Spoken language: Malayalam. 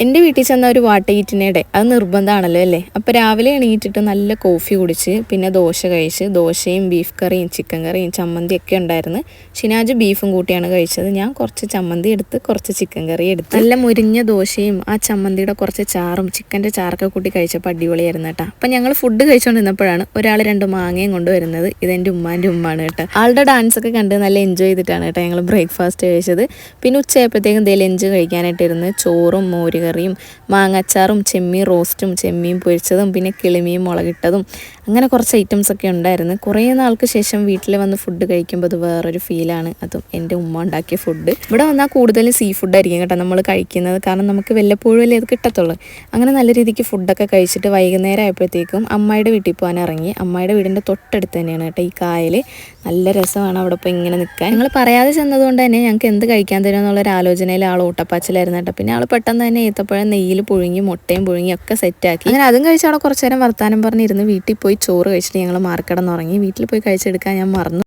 എന്റെ വീട്ടിൽ ചെന്ന ഒരു വാട്ടയിറ്റിനേടെ അത് നിർബന്ധമാണല്ലോ അല്ലേ? അപ്പോൾ രാവിലെ എണീറ്റിട്ട് നല്ല കോഫി കുടിച്ച് പിന്നെ ദോശ കഴിച്ച് ദോശയും ബീഫ് കറിയും ചിക്കൻ കറിയും ചമ്മന്തി ഒക്കെ ഉണ്ടായിരുന്നു. ഷിനാജ് ബീഫും കൂട്ടിയാണ് കഴിച്ചത്. ഞാൻ കുറച്ച് ചമ്മന്തി എടുത്ത് കുറച്ച് ചിക്കൻ കറി എടുത്ത്. നല്ല മുരിഞ്ഞ ദോശയും ആ ചമ്മന്തിയുടെ കുറച്ച് ചാറും ചിക്കന്റെ ചാറൊക്കെ കൂട്ടി കഴിച്ചപ്പോൾ അടിപൊളിയായിരുന്നു കേട്ടോ. അപ്പം ഞങ്ങൾ ഫുഡ് കഴിച്ചുകൊണ്ടിരുന്നപ്പോഴാണ് ഒരാൾ രണ്ട് മാങ്ങയും കൊണ്ടുവരുന്നത്. ഇതെന്റെ ഉമ്മാന്റെ ഉമ്മാണ് കേട്ടോ. ആളുടെ ഡാൻസൊക്കെ കണ്ട് നല്ല എൻജോയ് ചെയ്തിട്ടാണ് കേട്ടോ ഞങ്ങൾ ബ്രേക്ക്ഫാസ്റ്റ് കഴിച്ചത്. പിന്നെ ഉച്ചയായപ്പോഴത്തേക്കും എന്തെങ്കിലും ലഞ്ച് കഴിക്കാനായിട്ടിരുന്ന് ചോറും മോര് കറിയും മാങ്ങാച്ചാറും ചെമ്മീൻ റോസ്റ്റും ചെമ്മീൻ പൊരിച്ചതും പിന്നെ കിളിമീൻ മുളകിട്ടതും. അങ്ങനെ കുറച്ച് ഐറ്റംസ് ഒക്കെ ഉണ്ടായിരുന്നു. കുറേ നാൾക്ക് ശേഷം വീട്ടിൽ വന്ന് ഫുഡ് കഴിക്കുമ്പോൾ അത് വേറൊരു ഫീലാണ് അതും എന്റെ ഉമ്മ ഉണ്ടാക്കിയ ഫുഡ് ഇവിടെ വന്നാൽ കൂടുതലും സീ ഫുഡായിരിക്കും കേട്ടോ നമ്മൾ കഴിക്കുന്നത്. കാരണം നമുക്ക് വല്ലപ്പോഴും അല്ലേ അത് കിട്ടത്തുള്ളൂ. അങ്ങനെ നല്ല രീതിക്ക് ഫുഡൊക്കെ കഴിച്ചിട്ട് വൈകുന്നേരം ആയപ്പോഴത്തേക്കും അമ്മയുടെ വീട്ടിൽ പോകാൻ ഇറങ്ങി. അമ്മയുടെ വീടിന്റെ തൊട്ടടുത്ത് തന്നെയാണ് കേട്ടോ ഈ കായൽ നല്ല രസമാണ് അവിടെ ഇപ്പോൾ ഇങ്ങനെ നിൽക്കാൻ. ഞങ്ങൾ പറയാതെ ചെന്നതുകൊണ്ട് തന്നെ ഞങ്ങൾക്ക് എന്ത് കഴിക്കാൻ തരും എന്നുള്ളൊരു ആലോചനയിൽ ആൾ ഓട്ടപ്പാച്ചിലായിരുന്നു കേട്ടോ. പിന്നെ ആൾ പെട്ടെന്ന് തന്നെ ഏത്തപ്പഴം നെയ്യിൽ പുഴുങ്ങി മുട്ടയും പുഴുങ്ങി ഒക്കെ സെറ്റാക്കി. അങ്ങനെ അതും കഴിച്ച് അവിടെ കുറച്ച് നേരം വർത്താനം പറഞ്ഞിരുന്ന് വീട്ടിൽ പോയി ചോറ് കഴിച്ചിട്ട് ഞങ്ങൾ മാർക്കടന്ന് ഉറങ്ങി. വീട്ടിൽ പോയി കഴിച്ചെടുക്കാൻ ഞാൻ മറന്നു.